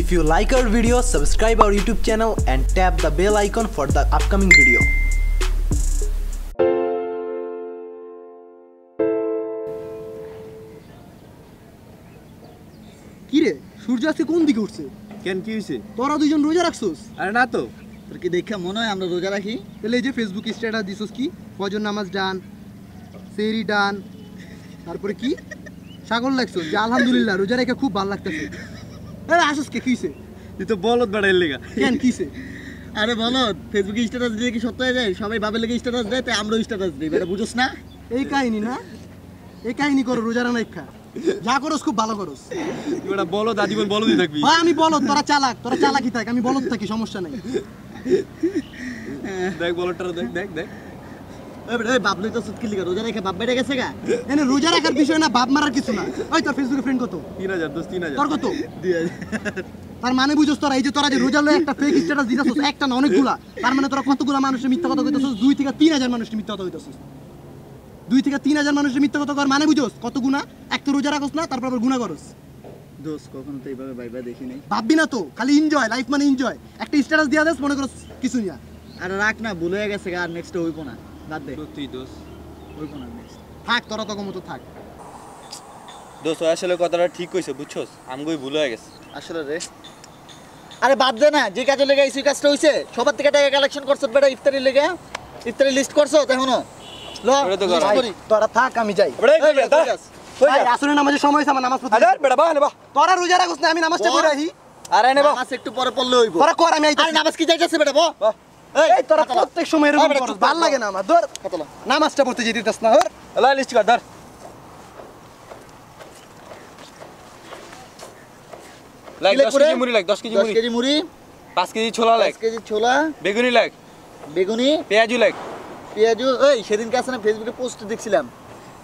If you like our video, subscribe our YouTube channel and tap the bell icon for the upcoming video. কি রে সূর্য আজকে কোন দিকে উঠছে? কেন কি হয়েছে তোরা দুজন রোজা রাখছোস? আরে না তো। তোর কি দেখে মনে হয় আমরা রোজা রাখি? তাহলে এই যে ফেসবুক স্ট্যাটাস দিছোস কি? ফজর নামাজ ডান সেরি ডান তারপরে কি? সাগর লাগছো? যে আলহামদুলিল্লাহ রোজা রেখে খুব ভালো লাগতেছে। আরে আসুস কে কিছে তুই তো বলত বেড়াইল লেগা। কেন কিছে আরে বলো ফেসবুকে স্ট্যাটাস দিয়ে কি সত্য হয়ে যায়? সবাই বাবে লেগে স্ট্যাটাস দেয় তাই আমরাও স্ট্যাটাস দিই। এটা বুঝোস না? এই কাহিনী না? এই কাহিনী করো রোজা রানা খা যা করস খুব ভালো করস। ওটা বলত আজীবন বলতই থাকবি। ভাই আমি বলো তোরা চালাক তোরা চালাকি থাক আমি বলত থাকি সমস্যা নাই। দেখ বলতটা দেখ দেখ দেখ। রোজা রেখে বাপ বেড়ে গেছে গা? এনে রোজা রাখার বিষয় না বাপ মারার কিছু না। ওই তোর ফেসবুকে ফ্রেন্ড কত? তিন হাজার দোষ তিন হাজার। তোর কত? তার মানে তোরা এই যে তোরা যে রোজা লয়ে একটা ফেক স্ট্যাটাস দিতাছস একটা না অনেকগুলা। তার মানে তোরা কতগুলা মানুষের মিথ্যা কথা কইতাছস? দুই থেকে তিন হাজার মানুষের মিথ্যা কথা কইতাছস। দুই থেকে তিন হাজার মানুষের মিথ্যা কথা কর মানে বুঝছস কত গুণা? এক তো রোজা রাখস না তারপর আবার গুণা করস। দোস্ত কখনো তো এইভাবে ভাইবা দেখি নাই। ভাববি না তো খালি এনজয় লাইফ মানে এনজয় একটা স্ট্যাটাস দিয়া দেস মনে করস কিছু না আরে রাখ না ভুলে গেছে গা, আর নেক্সট হইব না। বাদ দে সত্যি দোষ হইব না নেক্সট থাক তোরা মতো থাক দোষ আসলে কথাটা ঠিক কইছে বুঝছস? আমগোই ভুল হয়ে গেছে। আসলে রে। আরে বাদ দে না যে কাজে লেগে এই কাজটা হইছে সবার থেকে টাকা কালেকশন করছ বেটা ইফতারি লেগে। ইফতারি লিস্ট করছ এখনও। ল তো। তোরা থাক আমি যাই। বেটা? আসরের নামাজের সময় হয়েছে আমার নামাজ পড়তে আরে বেড়া বাহ নেবা তোরা রোজা রাখস না আমি নামাজটা। পড়ে আহি আরে নেবা নামাজ একটু পরে পড়লে হইব। তোরা কর আমি আরে নামাজ কি যাইতেছে বেটা বো বাহ। এই তোরা প্রত্যেক সময় এরকম চুপ ভালো লাগে না আমার ধর। নামাজটা পড়তে যেতে দিতাস না হর লা লিস্ট কর ধর। লাগ কিলে 10 কেজি মুড়ি লাগ 10 কেজি 10 মুড়ি। কেজি মুড়ি। 5 কেজি ছোলা লাগ। 5 কেজি ছোলা। বেগুনি লাগ। বেগুনি। পেঁয়াজু লাগ। পেঁয়াজু এই সেদিনকে আছে না ফেসবুকে পোস্ট দেখছিলাম।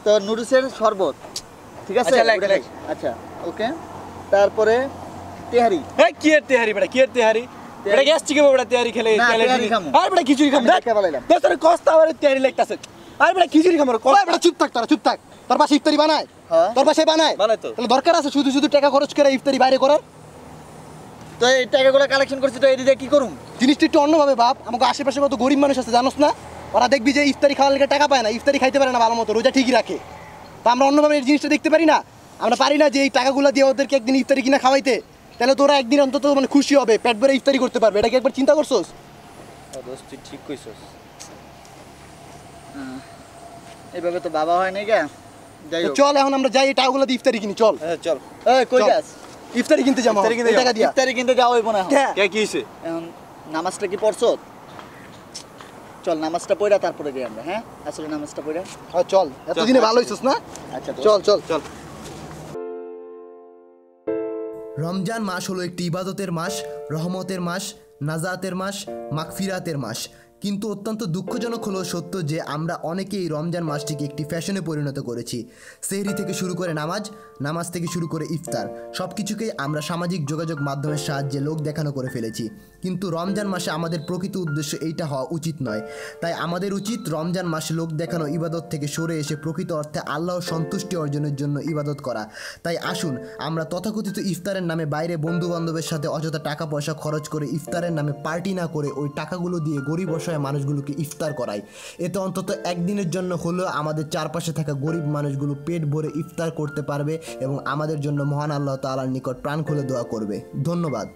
তো নুডলসের শরবত ঠিক আছে? আচ্ছা। আচ্ছা ওকে। তারপরে তেহারি। এই কি এর তেহারি বেটা কি এর তেহারি? বেটা গ্যাস চিকে বেটা তেহারি খেলে। আর বেটা খিচুড়ি খাম। দেখ। তোর কস্তা আবার তেহারি লাগতাছে। আর বেটা খিচুড়ি খাম বেটা চুপ থাক তোরা চুপ থাক। তোর পাশে ইফতারি বানায়। হ্যাঁ। তোর পাশে বানায়। বানায় তো। তাহলে দরকার আছে শুধু শুধু টাকা খরচ করে ইফতারি বাইরে করার? তো এই টাকাগুলো কালেকশন করছি তো এই দিয়ে কি করুম? জিনিসটা একটু অন্যভাবে ভাব। আমাকে আশেপাশে কত গরিব মানুষ আছে জানোস না? ওরা দেখবি যে ইফতারি খাওয়ার লেগে টাকা পায় না ইফতারি খাইতে পারে না ভালো মতো রোজা ঠিকই রাখে। তো আমরা অন্যভাবে এই জিনিসটা দেখতে পারি না? আমরা পারি না যে এই টাকাগুলো দিয়ে ওদেরকে একদিন ইফতারি কিনা খাওয়াইতে। তাহলে তোরা একদিন অন্তত মানে খুশি হবে পেট ভরে ইফতারি করতে পারবে এটা কি একবার চিন্তা করছোস? দোস্ত তুই ঠিক কইছস। এইভাবে তো বাবা হয় নাই গা। যাই হোক। চল এখন আমরা যাই এই টাকাগুলো দিয়ে ইফতারি কিনি চল। হ্যাঁ চল। এই কই যাস? ইফতারি কিনতে যাব ইফতারি কিনতে টাকা দিয়া। ইফতারি কিনতে যাওয়া হইব না এখন। হ্যাঁ। কে? কি হইছে? এখন নামাজটা কি পড়ছো? চল নামাজটা পড়া তারপরে যাই আমরা হ্যাঁ? আসলে নামাজটা পড়া। হ্যাঁ, চল। এতদিনে ভালো হইছিস না? আচ্ছা চল চল। চল। রমজান মাস হলো একটি ইবাদতের মাস রহমতের মাস নাজাতের মাস মাগফিরাতের মাস। কিন্তু অত্যন্ত দুঃখজনক হলো সত্য যে আমরা অনেকেই রমজান মাসটিকে একটি ফ্যাশনে পরিণত করেছি। সেহরি থেকে শুরু করে নামাজ নামাজ থেকে শুরু করে ইফতার সব কিছুকেই আমরা সামাজিক যোগাযোগ মাধ্যমের সাহায্যে লোক দেখানো করে ফেলেছি। কিন্তু রমজান মাসে আমাদের প্রকৃত উদ্দেশ্য এইটা হওয়া উচিত নয়। তাই আমাদের উচিত রমজান মাসে লোক দেখানো ইবাদত থেকে সরে এসে প্রকৃত অর্থে আল্লাহ সন্তুষ্টি অর্জনের জন্য ইবাদত করা। তাই আসুন, আমরা তথাকথিত ইফতারের নামে বাইরে বন্ধু বান্ধবের সাথে অযথা টাকা পয়সা খরচ করে ইফতারের নামে পার্টি না করে ওই টাকাগুলো দিয়ে গরিব অসহায় মানুষগুলোকে ইফতার করায়। এতে অন্তত একদিনের জন্য হলেও আমাদের চারপাশে থাকা গরিব মানুষগুলো পেট ভরে ইফতার করতে পারবে এবং আমাদের জন্য মহান আল্লাহ তালার নিকট প্রাণ খুলে দোয়া করবে। ধন্যবাদ।